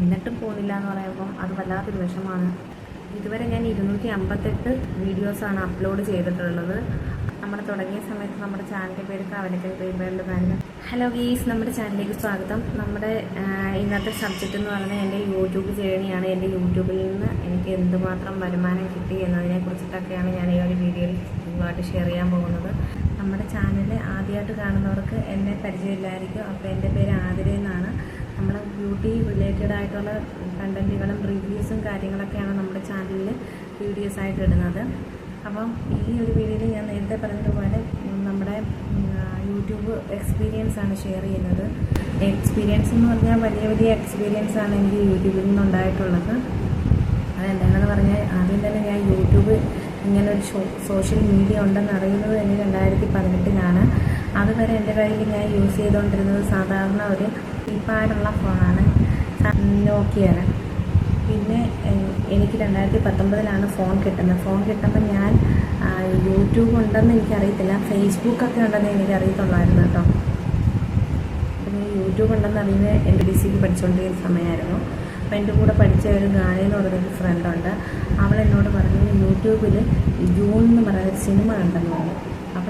എന്നിട്ടും പോകുന്നില്ല എന്ന് പറയുമ്പോൾ അത് വല്ലാത്തൊരു വിഷമാണ്. ഇതുവരെ ഞാൻ ഇരുന്നൂറ്റി അമ്പത്തെട്ട് വീഡിയോസാണ് അപ്ലോഡ് ചെയ്തിട്ടുള്ളത്. നമ്മൾ തുടങ്ങിയ സമയത്ത് നമ്മുടെ ചാനലിന്റെ പേര് കവലക്കൽ റീബേൾഡ് കാര്യം ഹലോ ഗീസ് നമ്മുടെ ചാനലിലേക്ക് സ്വാഗതം. നമ്മുടെ ഇന്നത്തെ സബ്ജക്റ്റ് എന്ന് പറഞ്ഞാൽ എന്റെ യൂട്യൂബ് ജേണിയാണ് എന്റെ യൂട്യൂബിൽ നിന്ന് എനിക്ക് എന്തുമാത്രം വരുമാനം കിട്ടി എന്നതിനെ കുറിച്ചിട്ടൊക്കെയാണ് ഞാൻ ഈ ഒരു വീഡിയോയിൽ നിങ്ങളുമായിട്ട് ഷെയർ ചെയ്യാൻ പോകുന്നത്. നമ്മുടെ ചാനൽ ആദ്യമായിട്ട് കാണുന്നവർക്ക് എന്നെ പരിചയമില്ലായിരിക്കും. അപ്പോൾ എന്റെ പേര് ആതിര എന്നാണ്. നമ്മൾ ബ്യൂട്ടി റിലേറ്റഡ് ആയിട്ടുള്ള കണ്ടന്റുകളും റിവ്യൂസും കാര്യങ്ങളൊക്കെയാണ് നമ്മുടെ ചാനലിൽ വീഡിയോസ് ആയിട്ട് ഇടുന്നത്. അപ്പം ഈ ഒരു വീഡിയോയിൽ ഞാൻ നേരത്തെ പറഞ്ഞതുപോലെ നമ്മുടെ യൂട്യൂബ് എക്സ്പീരിയൻസ് ആണ് ഷെയർ ചെയ്യുന്നത്. എക്സ്പീരിയൻസ് എന്ന് പറഞ്ഞാൽ വലിയ വലിയ എക്സ്പീരിയൻസ് ആണ് എനിക്ക് യൂട്യൂബിൽ നിന്നുണ്ടായിട്ടുള്ളത്. അതെന്താണെന്ന് പറഞ്ഞാൽ ആദ്യം തന്നെ ഞാൻ യൂട്യൂബ് ഇങ്ങനൊരു സോഷ്യൽ മീഡിയ ഉണ്ടെന്ന് അറിയുന്നത് തന്നെ രണ്ടായിരത്തി പതിനെട്ടിലാണ്. അതുവരെ എന്റെ കയ്യിൽ ഞാൻ യൂസ് ചെയ്തുകൊണ്ടിരുന്നത് സാധാരണ ഒരു കീപാഡുള്ള ഫോണാണ് നോക്കിയാണ്. പിന്നെ എനിക്ക് രണ്ടായിരത്തി പത്തൊമ്പതിലാണ് ഫോൺ കിട്ടുന്നത്. ഫോൺ കിട്ടുമ്പോൾ ഞാൻ യൂട്യൂബ് ഉണ്ടെന്ന് എനിക്കറിയത്തില്ല. ഫേസ്ബുക്കൊക്കെ ഉണ്ടെന്ന് എനിക്കറിയത്തുള്ളായിരുന്നു കേട്ടോ. പിന്നെ യൂട്യൂബ് ഉണ്ടെന്ന് അറിയുന്നത് എന്റെ ഡി സിക്ക് പഠിച്ചുകൊണ്ടിരിക്കുന്ന സമയമായിരുന്നു. അപ്പോൾ എന്റെ കൂടെ പഠിച്ച ഒരു ഗാനി എന്ന് പറയുന്നൊരു ഫ്രണ്ടുണ്ട് അവൾ എന്നോട് പറഞ്ഞു യൂട്യൂബിൽ ജൂൺ എന്ന് പറയുന്ന സിനിമ ഉണ്ടെന്ന് പറഞ്ഞു.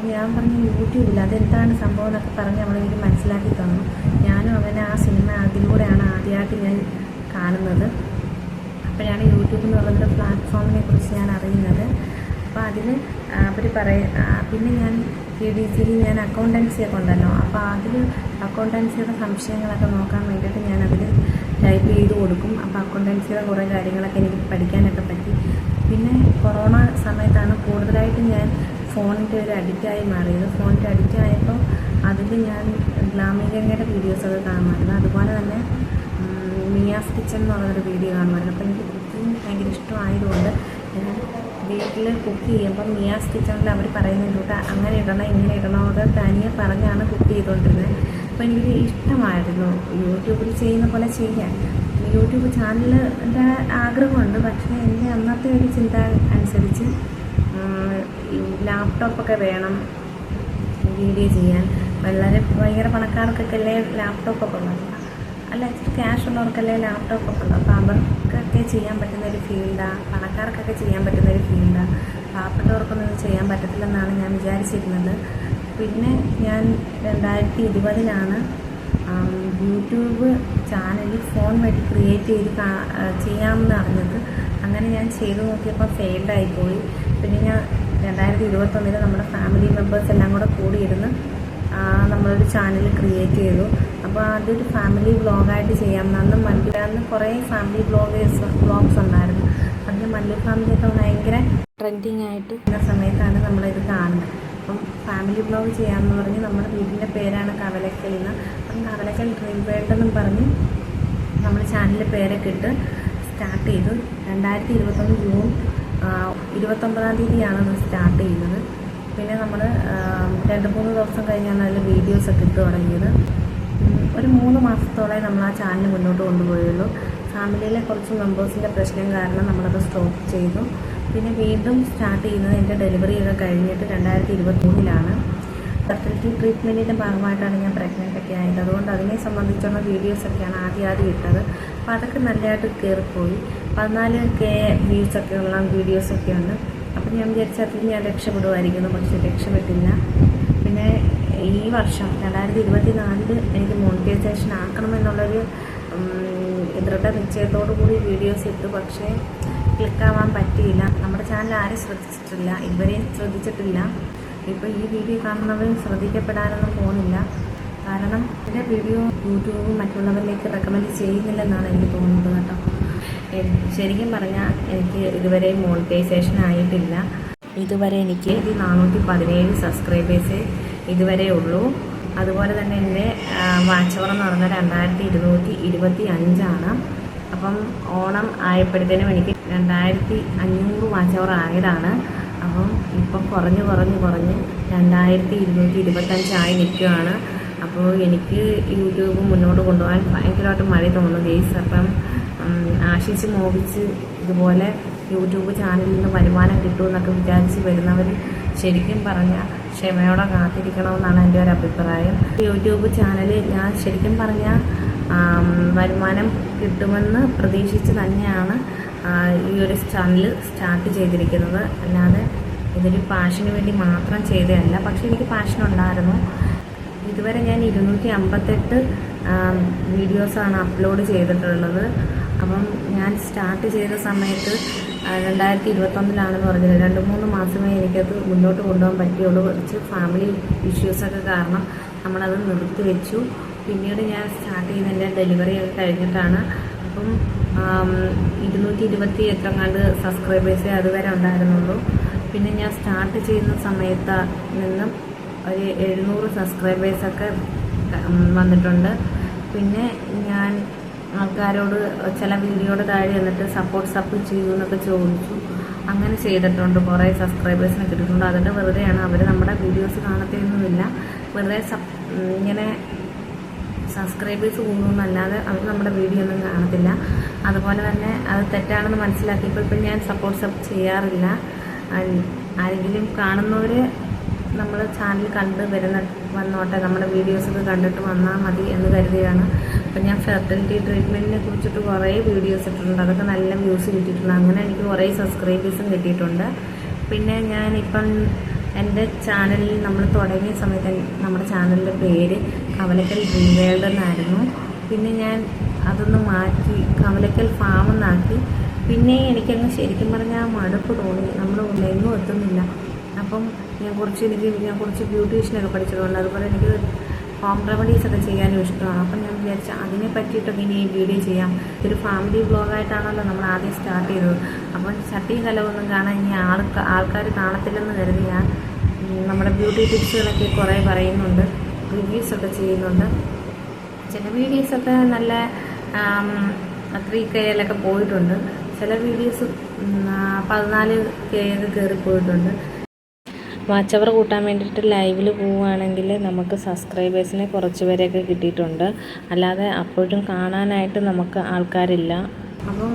അപ്പം ഞാൻ പറഞ്ഞു യൂട്യൂബിൽ അതെന്താണ് സംഭവം എന്നൊക്കെ പറഞ്ഞ് അവളെനിക്ക് മനസ്സിലാക്കി തന്നു. ഞാനും അവനെ ആ സിനിമ അതിലൂടെയാണ് ആദ്യമായിട്ട് ഞാൻ കാണുന്നത്. അപ്പോഴാണ് യൂട്യൂബ് എന്ന് പറയുന്നത് പ്ലാറ്റ്ഫോമിനെ കുറിച്ച് ഞാൻ അറിയുന്നത്. അപ്പോൾ അതിൽ അവർ പറയ പിന്നെ ഞാൻ പി ഡി സിയിൽ ഞാൻ അക്കൗണ്ടൻസിയൊക്കെ ഉണ്ടല്ലോ അപ്പോൾ അതിൽ അക്കൗണ്ടൻസിയുടെ സംശയങ്ങളൊക്കെ നോക്കാൻ വേണ്ടിയിട്ട് ഞാൻ അതിൽ ടൈപ്പ് ചെയ്ത് കൊടുക്കും. അപ്പോൾ അക്കൗണ്ടൻസിയുടെ കുറേ കാര്യങ്ങളൊക്കെ എനിക്ക് പഠിക്കാനൊക്കെ പറ്റി. പിന്നെ കൊറോണ സമയത്താണ് കൂടുതലായിട്ട് ഞാൻ ഫോണിന്റെ ഒരു അഡിക്റ്റായി മാറിയത് ഫോണിന്റെ അഡിക്റ്റ് ആയപ്പോൾ അതിൽ ഞാൻ ഗ്ലാമികങ്ങയുടെ വീഡിയോസൊക്കെ കാണുമായിരുന്നു. അതുപോലെ തന്നെ മിയാസ് കിച്ചൺ എന്ന് പറയുന്നൊരു വീഡിയോ കാണുമായിരുന്നു. അപ്പോൾ എനിക്ക് കുക്കിംഗ് ഭയങ്കര ഇഷ്ടമായതുകൊണ്ട് ഞാൻ വീട്ടിൽ കുക്ക് ചെയ്യുമ്പം മിയാസ് കിച്ചണിൽ അവർ പറയുന്നുണ്ട് അങ്ങനെ ഇടണം ഇങ്ങനെ ഇടണം അത് തനിയെ പറഞ്ഞാണ് കുക്ക് ചെയ്തുകൊണ്ടിരുന്നത്. അപ്പോൾ എനിക്ക് ഇഷ്ടമായിരുന്നു. യൂട്യൂബിൽ ചെയ്യുന്ന പോലെ ചെയ്യാൻ. യൂട്യൂബ് ചാനലിന്റെ ആഗ്രഹമുണ്ട്. പക്ഷേ എന്റെ അന്നത്തെ ഒരു ചിന്ത അനുസരിച്ച് ലാപ്ടോപ്പൊക്കെ വേണം വീഡിയോ ചെയ്യാൻ. വളരെ ഭയങ്കര പണക്കാർക്കൊക്കെ അല്ലേ ലാപ്ടോപ്പൊക്കെ ഉള്ളത് അല്ല ക്യാഷ് ഉള്ളവർക്കല്ലേ ലാപ്ടോപ്പൊക്കെ ഉള്ളത് അപ്പോൾ അവർക്കൊക്കെ ചെയ്യാൻ പറ്റുന്ന ഒരു ഫീൽഡാണ് പണക്കാർക്കൊക്കെ ചെയ്യാൻ പറ്റുന്ന ഒരു ഫീൽഡാണ് പാവപ്പെട്ടവർക്കൊന്നും ചെയ്യാൻ പറ്റത്തില്ലെന്നാണ് ഞാൻ വിചാരിച്ചിരുന്നത്. പിന്നെ ഞാൻ രണ്ടായിരത്തി ഇരുപതിലാണ് യൂട്യൂബ് ചാനൽ ഫോൺ വഴി ക്രിയേറ്റ് ചെയ്ത് ചെയ്യാമെന്ന് അറിഞ്ഞത്. അങ്ങനെ ഞാൻ ചെയ്തു നോക്കിയപ്പോൾ ഫെയിൽഡായിപ്പോയി പിന്നെ ഞാൻ രണ്ടായിരത്തി ഇരുപത്തൊന്നിൽ നമ്മുടെ ഫാമിലി മെമ്പേഴ്സ് എല്ലാം കൂടെ കൂടിയിരുന്ന് നമ്മളൊരു ചാനൽ ക്രിയേറ്റ് ചെയ്തു. അപ്പോൾ അതൊരു ഫാമിലി വ്ളോഗായിട്ട് ചെയ്യാം. അന്ന് മല്ലി അന്ന് കുറേ ഫാമിലി വ്ളോഗേഴ്സ് വ്ളോഗ്സ് ഉണ്ടായിരുന്നു. അതിന് മല്ലി ഫാമിലിയൊക്കെ ഭയങ്കര ട്രെൻഡിങ് ആയിട്ട് ഇന്ന സമയത്താണ് നമ്മളിത് കാണുന്നത്. അപ്പം ഫാമിലി വ്ളോഗ് ചെയ്യാമെന്ന് പറഞ്ഞ് നമ്മുടെ വീടിന്റെ പേരാണ് കവലക്കൽ എന്ന്. അപ്പം കവലക്കൽ ഡ്രീം വേൾഡ് എന്നും പറഞ്ഞ് നമ്മൾ ചാനലിൽ പേരൊക്കെ ഇട്ട് സ്റ്റാർട്ട് ചെയ്തു. രണ്ടായിരത്തി ഇരുപത്തൊന്ന് ജൂൺ ഇരുപത്തൊമ്പതാം തീയതിയാണ് അത് സ്റ്റാർട്ട് ചെയ്യുന്നത്. പിന്നെ നമ്മൾ രണ്ട് മൂന്ന് ദിവസം കഴിഞ്ഞാണ് അതിൽ വീഡിയോസൊക്കെ ഇട്ട് തുടങ്ങിയത്. ഒരു മൂന്ന് മാസത്തോളം നമ്മൾ ആ ചാനൽ മുന്നോട്ട് കൊണ്ടുപോയുള്ളൂ. ഫാമിലിയിലെ കുറച്ച് മെമ്പേഴ്സിന്റെ പ്രശ്നം കാരണം നമ്മളത് സ്റ്റോപ്പ് ചെയ്തു. പിന്നെ വീണ്ടും സ്റ്റാർട്ട് ചെയ്യുന്നത് എന്റെ ഡെലിവറി ഒക്കെ കഴിഞ്ഞിട്ട് രണ്ടായിരത്തി ഇരുപത്തി മൂന്നിലാണ് ഫെർട്ടിലിറ്റി ട്രീറ്റ്മെന്റിന്റെ ഭാഗമായിട്ടാണ് ഞാൻ പ്രഗ്നന്റ് ഒക്കെ ആയത്. അതുകൊണ്ട് അതിനെ സംബന്ധിച്ചുള്ള വീഡിയോസൊക്കെയാണ് ആദ്യം ആദ്യം ഇട്ടത്. അപ്പോൾ അതൊക്കെ നല്ലതായിട്ട് കയറിപ്പോയി. പതിനാല് കെ വ്യൂസൊക്കെ ഉള്ള വീഡിയോസൊക്കെ ഉണ്ട് അപ്പം ഞാൻ വിചാരിച്ച അതിൽ ഞാൻ രക്ഷപ്പെടുമായിരിക്കുന്നു പക്ഷെ രക്ഷപ്പെട്ടില്ല. പിന്നെ ഈ വർഷം രണ്ടായിരത്തി ഇരുപത്തി നാലിൽ എനിക്ക് മോണിറ്റൈസേഷൻ ആക്കണമെന്നുള്ളൊരു ദൃഢ ദൃഢനിശ്ചയത്തോടു കൂടി വീഡിയോസ് ഇട്ടു. പക്ഷേ ക്ലിക്കാവാൻ പറ്റിയില്ല. നമ്മുടെ ചാനൽ ആരും ശ്രദ്ധിച്ചിട്ടില്ല. ഇതുവരെയും ശ്രദ്ധിച്ചിട്ടില്ല. ഇപ്പോൾ ഈ വീഡിയോ കാണുന്നവരും ശ്രദ്ധിക്കപ്പെടാനൊന്നും പോകുന്നില്ല. കാരണം എന്റെ വീഡിയോ യൂട്യൂബും മറ്റുള്ളവരിലേക്ക് റെക്കമെൻഡ് ചെയ്യുന്നില്ലെന്നാണ് എനിക്ക് തോന്നുന്നത് കേട്ടോ. ശരിക്കും പറഞ്ഞാൽ എനിക്ക് ഇതുവരെ മോണിറ്റൈസേഷൻ ആയിട്ടില്ല. ഇതുവരെ എനിക്ക് നാനൂറ്റി പതിനേഴ് സബ്സ്ക്രൈബേഴ്സ് ഇതുവരെ ഉള്ളൂ. അതുപോലെ തന്നെ എന്റെ വാച്ച് അവർ എന്ന് പറഞ്ഞാൽ രണ്ടായിരത്തി ഇരുന്നൂറ്റി ഇരുപത്തി അഞ്ചാണ് അപ്പം ഓണം ആയപ്പോഴത്തേനും എനിക്ക് രണ്ടായിരത്തി അഞ്ഞൂറ് വാച്ച് അവർ ആയതാണ്. അപ്പം ഇപ്പം കുറഞ്ഞ് കുറഞ്ഞ് കുറഞ്ഞ് രണ്ടായിരത്തി ഇരുന്നൂറ്റി ഇരുപത്തഞ്ചായി നിൽക്കുകയാണ്. അപ്പോൾ എനിക്ക് യൂട്യൂബ് മുന്നോട്ട് കൊണ്ടുപോകാൻ ഭയങ്കരമായിട്ട് മഴ തോന്നുന്നു. ഗെയ്സ് അപ്പം ആശിച്ച് മോഹിച്ച് ഇതുപോലെ യൂട്യൂബ് ചാനലിൽ നിന്ന് വരുമാനം കിട്ടുമെന്നൊക്കെ വിചാരിച്ച് വരുന്നവർ ശരിക്കും പറഞ്ഞാൽ ക്ഷമയോടെ കാത്തിരിക്കണമെന്നാണ് എന്റെ ഒരു അഭിപ്രായം. യൂട്യൂബ് ചാനൽ ഞാൻ ശരിക്കും പറഞ്ഞാൽ വരുമാനം കിട്ടുമെന്ന് പ്രതീക്ഷിച്ച് തന്നെയാണ് ഈ ഒരു ചാനൽ സ്റ്റാർട്ട് ചെയ്തിരിക്കുന്നത്. അല്ലാതെ ഇതൊരു പാഷന് വേണ്ടി മാത്രം ചെയ്തതല്ല. പക്ഷെ എനിക്ക് പാഷൻ ഉണ്ടായിരുന്നു ഇതുവരെ ഞാൻ ഇരുന്നൂറ്റി അമ്പത്തെട്ട് വീഡിയോസാണ് അപ്ലോഡ് ചെയ്തിട്ടുള്ളത്. അപ്പം ഞാൻ സ്റ്റാർട്ട് ചെയ്ത സമയത്ത് രണ്ടായിരത്തി ഇരുപത്തൊന്നിലാണെന്ന് പറഞ്ഞത് രണ്ട് മൂന്ന് മാസമേ എനിക്കത് മുന്നോട്ട് കൊണ്ടുപോകാൻ പറ്റിയുള്ളൂ. കുറച്ച് ഫാമിലി ഇഷ്യൂസൊക്കെ കാരണം നമ്മളത് നിർത്തി വെച്ചു പിന്നീട് ഞാൻ സ്റ്റാർട്ട് ചെയ്തതിന്റെ ഡെലിവറി ഒക്കെ കഴിഞ്ഞിട്ടാണ് അപ്പം ഇരുന്നൂറ്റി ഇരുപത്തി എത്രങ്ങാണ്ട് സബ്സ്ക്രൈബേഴ്സേ അതുവരെ ഉണ്ടായിരുന്നുള്ളൂ. പിന്നെ ഞാൻ സ്റ്റാർട്ട് ചെയ്യുന്ന സമയത്ത് നിന്നും ഒരു എഴുന്നൂറ് സബ്സ്ക്രൈബേഴ്സൊക്കെ വന്നിട്ടുണ്ട്. പിന്നെ ഞാൻ ആൾക്കാരോട് ചില വീഡിയോയുടെ താഴെ എന്നിട്ട് സപ്പോർട്ട് സപ്പ് ചെയ്യൂ എന്നൊക്കെ ചോദിച്ചു. അങ്ങനെ ചെയ്തിട്ടുണ്ട്. കുറേ സബ്സ്ക്രൈബേഴ്സിനെ കിട്ടിയിട്ടുണ്ട്. അതിന്റെ വെറുതെയാണ്. അവർ നമ്മുടെ വീഡിയോസ് കാണത്തേന്നുമില്ല വെറുതെ ഇങ്ങനെ സബ്സ്ക്രൈബേഴ്സ് കൂടുന്നല്ലാതെ അവർ നമ്മുടെ വീഡിയോ ഒന്നും കാണത്തില്ല. അതുപോലെ തന്നെ അത് തെറ്റാണെന്ന് മനസ്സിലാക്കിയപ്പോൾ ഇപ്പം ഞാൻ സപ്പോർട്ട് ചെയ്യാറില്ല. ആരെങ്കിലും കാണുന്നവർ നമ്മൾ ചാനൽ കണ്ട് വരുന്ന വന്നോട്ടെ നമ്മുടെ വീഡിയോസൊക്കെ കണ്ടിട്ട് വന്നാൽ മതി എന്ന് കരുതിയാണ്. അപ്പം ഞാൻ ഫെർട്ടിലിറ്റി ട്രീറ്റ്മെന്റിനെ കുറിച്ചിട്ട് കുറേ വീഡിയോസ് ഇട്ടിട്ടുണ്ട്. അതൊക്കെ നല്ല വ്യൂസ് കിട്ടിയിട്ടുണ്ട്. അങ്ങനെ എനിക്ക് കുറേ സബ്സ്ക്രൈബേഴ്സും കിട്ടിയിട്ടുണ്ട്. പിന്നെ ഞാനിപ്പം എന്റെ ചാനലിൽ നമ്മൾ തുടങ്ങിയ സമയത്ത് നമ്മുടെ ചാനലിന്റെ പേര് കവലക്കൽ ഡ്രീം വേൾഡ് എന്നായിരുന്നു. പിന്നെ ഞാൻ അതൊന്ന് മാറ്റി കവലക്കൽ ഫാം എന്നാക്കി. പിന്നെ എനിക്കങ്ങ് ശരിക്കും പറഞ്ഞാൽ മടുപ്പ് തോന്നി. നമ്മൾ എങ്ങും എത്തുന്നില്ല. അപ്പം ഞാൻ കുറച്ച് എനിക്ക് ഞാൻ കുറച്ച് ബ്യൂട്ടീഷ്യനൊക്കെ പഠിച്ചിട്ടുണ്ട് അതുപോലെ എനിക്ക് ഹോം റെമഡീസ് ഒക്കെ ചെയ്യാനും ഇഷ്ടമാണ്. അപ്പം ഞാൻ വിചാരിച്ചാൽ അതിനെ പറ്റിയിട്ടൊക്കെ ഇനി വീഡിയോ ചെയ്യാം. ഇതൊരു ഫാമിലി വ്ളോഗായിട്ടാണല്ലോ നമ്മൾ ആദ്യം സ്റ്റാർട്ട് ചെയ്തത്. അപ്പം ചട്ടിയും കലവൊന്നും കാണാൻ ഇനി ആൾക്കാർ ആൾക്കാർ കാണത്തില്ലെന്ന് കരുതി ഞാൻ. നമ്മുടെ ബ്യൂട്ടി ടിപ്സുകളൊക്കെ കുറേ പറയുന്നുണ്ട്. റിവ്യൂസൊക്കെ ചെയ്യുന്നുണ്ട്. ചില വീഡിയോസൊക്കെ നല്ല ത്രീ കെയിലൊക്കെ പോയിട്ടുണ്ട്. ചില വീഡിയോസ് പതിനാല് കെയിൽ കയറി പോയിട്ടുണ്ട്. വാച്ച് അവർ കൂട്ടാൻ വേണ്ടിയിട്ട് ലൈവിൽ പോവുകയാണെങ്കിൽ നമുക്ക് സബ്സ്ക്രൈബേഴ്സിനെ കുറച്ച് പേരെയൊക്കെ കിട്ടിയിട്ടുണ്ട്. അല്ലാതെ അപ്പോഴും കാണാനായിട്ട് നമുക്ക് ആൾക്കാരില്ല. അപ്പം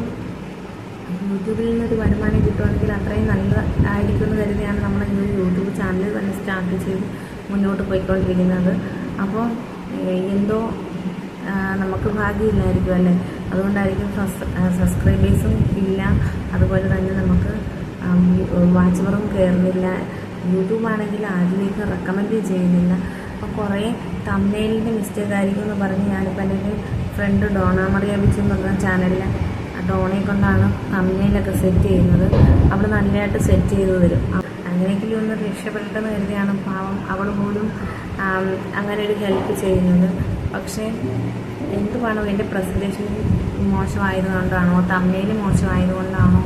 യൂട്യൂബിൽ നിന്നൊരു വരുമാനം കിട്ടുവാണെങ്കിൽ അത്രയും നല്ലതായിരിക്കും എന്ന് കരുതിയാണ് നമ്മൾ ഈ യൂട്യൂബ് ചാനൽ തന്നെ സ്റ്റാർട്ട് ചെയ്ത് മുന്നോട്ട് പോയിക്കൊണ്ടിരിക്കുന്നത്. അപ്പോൾ എന്തോ നമുക്ക് ഭാഗ്യമില്ലായിരിക്കും അല്ലേ? അതുകൊണ്ടായിരിക്കും സബ്സ്ക്രൈബേഴ്സും ഇല്ല. അതുപോലെ തന്നെ നമുക്ക് വാച്ച് അവറും കയറുന്നില്ല. യൂട്യൂബാണെങ്കിൽ ആരിലേക്ക് റെക്കമെൻഡ് ചെയ്യുന്നില്ല. അപ്പോൾ കുറേ തമ്മയിലിന്റെ മിസ്റ്റേക്ക് ആയിരിക്കും എന്ന് പറഞ്ഞ് ഞാനിപ്പോൾ എന്റെ ഫ്രണ്ട് ഡോണ മറിയ ബിച്ച് പറഞ്ഞ ചാനലിൽ ഡോണയെ കൊണ്ടാണ് തമ്മയിലൊക്കെ സെറ്റ് ചെയ്യുന്നത്. അവിടെ നല്ലതായിട്ട് സെറ്റ് ചെയ്ത് തരും. അങ്ങനെയെങ്കിലും ഒന്ന് രക്ഷപ്പെട്ടെന്ന് കരുതിയാണ് പാവം അവൾ പോലും അങ്ങനെ ഒരു ഹെൽപ്പ് ചെയ്യുന്നത്. പക്ഷേ എന്തുവാണോ എന്റെ പ്രസന്റേഷൻ മോശമായതുകൊണ്ടാണോ? തമ്മയിൽ മോശമായതുകൊണ്ടാണോ?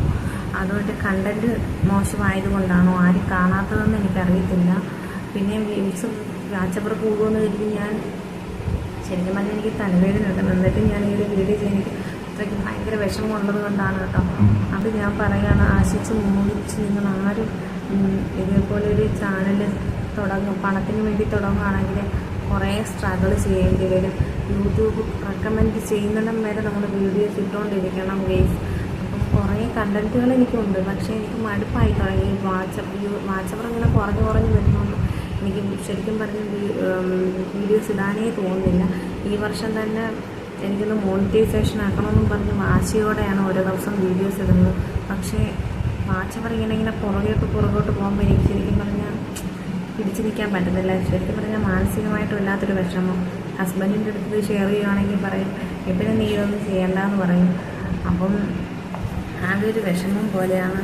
അതോ എന്റെ കണ്ടന്റ് മോശമായതുകൊണ്ടാണോ? ആരും കാണാത്തതെന്ന് എനിക്കറിയത്തില്ല. പിന്നെ വ്യൂസ് വാച്ചപ്പർ പോകുമെന്ന് കരുതി ഞാൻ ശരിക്കും പറഞ്ഞാൽ എനിക്ക് തലവേദന ഉണ്ട് എന്നിട്ട് ഞാൻ ഈ ഒരു വീഡിയോ ചെയ്യാൻ എനിക്ക് അത്രയ്ക്ക് ഭയങ്കര വിഷമമുള്ളത് കൊണ്ടാണ് കേട്ടോ. അത് ഞാൻ പറയുകയാണ് ആശിച്ച് മൂടിച്ച് നിങ്ങൾ ആരും ഉം, ഇതേപോലെ ഒരു ചാനൽ തുടങ്ങും. പണത്തിന് വേണ്ടി തുടങ്ങുകയാണെങ്കിൽ കുറേ സ്ട്രഗിൾ ചെയ്യേണ്ടി വരും. യൂട്യൂബ് റെക്കമെൻഡ് ചെയ്യുന്നിടം വരെ നമ്മൾ വീഡിയോസ് ഇട്ടുകൊണ്ടിരിക്കണം ഗെയ്സ് അപ്പം കുറേ കണ്ടന്റുകൾ എനിക്കുണ്ട്. പക്ഷേ എനിക്ക് മടുപ്പായി തുടങ്ങി. വാട്സപ്പ് വാട്സപ്പ് അങ്ങനെ കുറഞ്ഞു കുറഞ്ഞ് വരുന്നുണ്ട് എനിക്ക് ശരിക്കും പറഞ്ഞ് വീഡിയോസ് ഇടാനേ തോന്നുന്നില്ല. ഈ വർഷം തന്നെ എനിക്കൊന്ന് മോണിറ്റൈസേഷൻ ആക്കണമെന്നും പറഞ്ഞ് വാശിയോടെയാണ് ഓരോ ദിവസം വീഡിയോസ് ഇടുന്നത്. പക്ഷേ വാച്ചവർ ഇങ്ങനെ ഇങ്ങനെ പുറകോട്ട് പുറകോട്ട് പോകുമ്പോൾ എനിക്ക് ശരിക്കും പറഞ്ഞാൽ പിടിച്ചു നിൽക്കാൻ പറ്റുന്നില്ല. ശരിക്കും പറഞ്ഞാൽ മാനസികമായിട്ടും ഇല്ലാത്തൊരു വിഷമം. ഹസ്ബൻഡിന്റെ അടുത്ത് ഷെയർ ചെയ്യുകയാണെങ്കിൽ പറയും എപ്പോഴും നീ ഇതൊന്നും ചെയ്യണ്ടെന്ന് പറയും. അപ്പം ആകെ ഒരു വിഷമം പോലെയാണ്.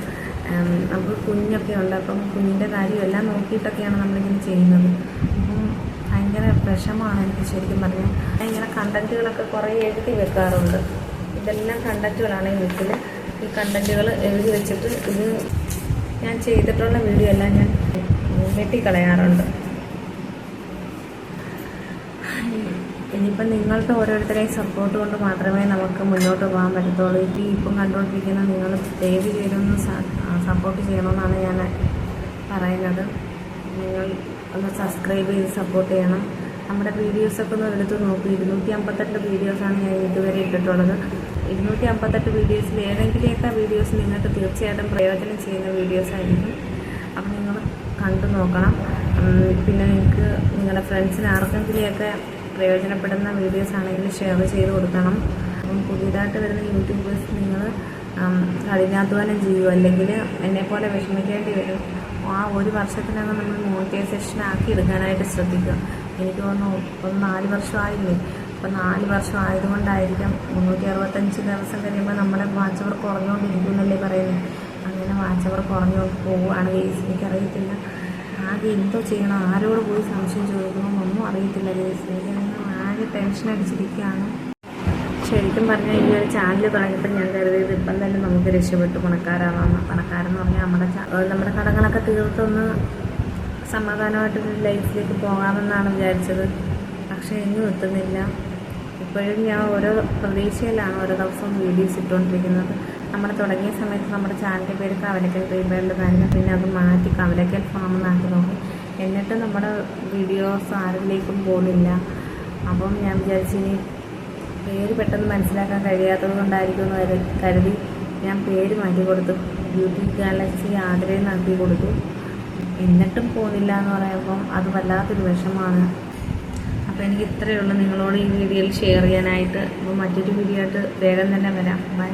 നമുക്ക് കുഞ്ഞൊക്കെ ഉണ്ട്. അപ്പം കുഞ്ഞിന്റെ കാര്യമെല്ലാം നോക്കിയിട്ടൊക്കെയാണ് നമ്മളിങ്ങനെ ചെയ്യുന്നത്. അപ്പം ഭയങ്കര വിഷമമാണ് എനിക്ക് ശരിക്കും പറഞ്ഞാൽ ഇങ്ങനെ കണ്ടന്റുകളൊക്കെ കുറേ എഴുതി വെക്കാറുണ്ട്. ഇതെല്ലാം കണ്ടന്റുകളാണ് ഈ വീട്ടിൽ ഈ കണ്ടന്റുകൾ എഴുതി വെച്ചിട്ട് ഇത് ഞാൻ ചെയ്തിട്ടുള്ള വീഡിയോ എല്ലാം ഞാൻ വെട്ടിക്കളയാറുണ്ട്. ഇനിയിപ്പം നിങ്ങളുടെ ഓരോരുത്തരെയും സപ്പോർട്ട് കൊണ്ട് മാത്രമേ നമുക്ക് മുന്നോട്ട് പോകാൻ പറ്റത്തുള്ളൂ. ഈ ഇപ്പം കണ്ടുകൊണ്ടിരിക്കുന്ന നിങ്ങൾ ദയവ് ചെയ്തൊന്ന് സപ്പോർട്ട് ചെയ്യണമെന്നാണ് ഞാൻ പറയുന്നത്. നിങ്ങൾ ഒന്ന് സബ്സ്ക്രൈബ് ചെയ്ത് സപ്പോർട്ട് ചെയ്യണം. നമ്മുടെ വീഡിയോസൊക്കെ ഒന്ന് എടുത്ത് നോക്കി. ഇരുന്നൂറ്റി അമ്പത്തെട്ട് വീഡിയോസാണ് ഞാൻ ഇതുവരെ ഇട്ടിട്ടുള്ളത്. ഇരുന്നൂറ്റി അമ്പത്തെട്ട് വീഡിയോസിൽ ഏതെങ്കിലുമൊക്കെ വീഡിയോസ് നിങ്ങൾക്ക് തീർച്ചയായിട്ടും പ്രയോജനം ചെയ്യുന്ന വീഡിയോസ് ആയിരിക്കും. അപ്പം നിങ്ങൾ കണ്ടു നോക്കണം. പിന്നെ നിങ്ങൾക്ക് നിങ്ങളുടെ ഫ്രണ്ട്സിന് ആർക്കെങ്കിലുമൊക്കെ പ്രയോജനപ്പെടുന്ന വീഡിയോസ് ആണെങ്കിൽ ഷെയർ ചെയ്ത് കൊടുക്കണം. അപ്പം പുതിയതായിട്ട് വരുന്ന യൂട്യൂബേഴ്സ് നിങ്ങൾ കഠിനാധ്വാനം ചെയ്യുമോ അല്ലെങ്കിൽ എന്നെപ്പോലെ വിഷമിക്കേണ്ടി വരും. ആ ഒരു വർഷത്തിനകം നമ്മൾ മോണിറ്റൈസേഷൻ ആക്കി എടുക്കാനായിട്ട് ശ്രദ്ധിക്കുക. എനിക്ക് തോന്നുന്നു ഇപ്പം നാല് വർഷമായില്ലേ? അപ്പം നാല് വർഷം ആയതുകൊണ്ടായിരിക്കാം മുന്നൂറ്റി അറുപത്തഞ്ച് ദിവസം കഴിയുമ്പോൾ നമ്മുടെ വാച്ച് അവർ കുറഞ്ഞുകൊണ്ടിരിക്കുമെന്നല്ലേ പറയുന്നത് അങ്ങനെ വാച്ച് അവർ കുറഞ്ഞു പോവുകയാണ്. ഗേസ് എനിക്കറിയത്തില്ല. ആകെ എന്തോ ചെയ്യണം? ആരോട് പോയി സംശയം ചോദിക്കണം ഒന്നും അറിയത്തില്ല ഗേസ് എനിക്ക് ആകെ ടെൻഷൻ അടിച്ചിരിക്കുകയാണ്. ശരിക്കും പറഞ്ഞാൽ ഈ ഒരു ചാനൽ തുടങ്ങിയപ്പോൾ ഞാൻ കരുതിയത് ഇപ്പം തന്നെ നമുക്ക് രക്ഷപ്പെട്ടു പണക്കാരാവാം. പണക്കാരെന്ന് പറഞ്ഞാൽ നമ്മുടെ നമ്മുടെ കടങ്ങളൊക്കെ തീർത്തൊന്ന് സമാധാനമായിട്ടൊരു ലൈഫിലേക്ക് പോകാമെന്നാണ് വിചാരിച്ചത്. പക്ഷേ എങ്ങും എത്തുന്നില്ല. ഇപ്പോഴും ഞാൻ ഓരോ പ്രതീക്ഷയിലാണ് ഓരോ ദിവസവും വീഡിയോസ് ഇട്ടുകൊണ്ടിരിക്കുന്നത്. നമ്മൾ തുടങ്ങിയ സമയത്ത് നമ്മുടെ ചാനലിന്റെ പേര് കവലക്കൽ റീബേൾഡ് തന്നെ പിന്നെ അത് മാറ്റി കവലക്കൽ ഫാം എന്നാക്കി നോക്കി. എന്നിട്ട് നമ്മുടെ വീഡിയോസ് ആരിലേക്കും പോകുന്നില്ല അപ്പം ഞാൻ വിചാരിച്ചു ഇനി പേര് പെട്ടെന്ന് മനസ്സിലാക്കാൻ കഴിയാത്തത് കൊണ്ടായിരിക്കും എന്ന് കരുതി ഞാൻ പേര് മാറ്റി കൊടുത്തു. ബ്യൂട്ടി ഗാലക്സി ആദരവ് നടത്തി കൊടുത്തു. എന്നിട്ടും പോകുന്നില്ല എന്ന് പറയുമ്പം അത് വല്ലാത്തൊരു വിഷമമാണ് അപ്പോൾ എനിക്ക് ഇത്രയേ ഉള്ളൂ നിങ്ങളോട് ഈ വീഡിയോയിൽ ഷെയർ ചെയ്യാനായിട്ട്. അപ്പോൾ മറ്റൊരു വീഡിയോ ആയിട്ട് വേഗം തന്നെ വരാം. ബൈ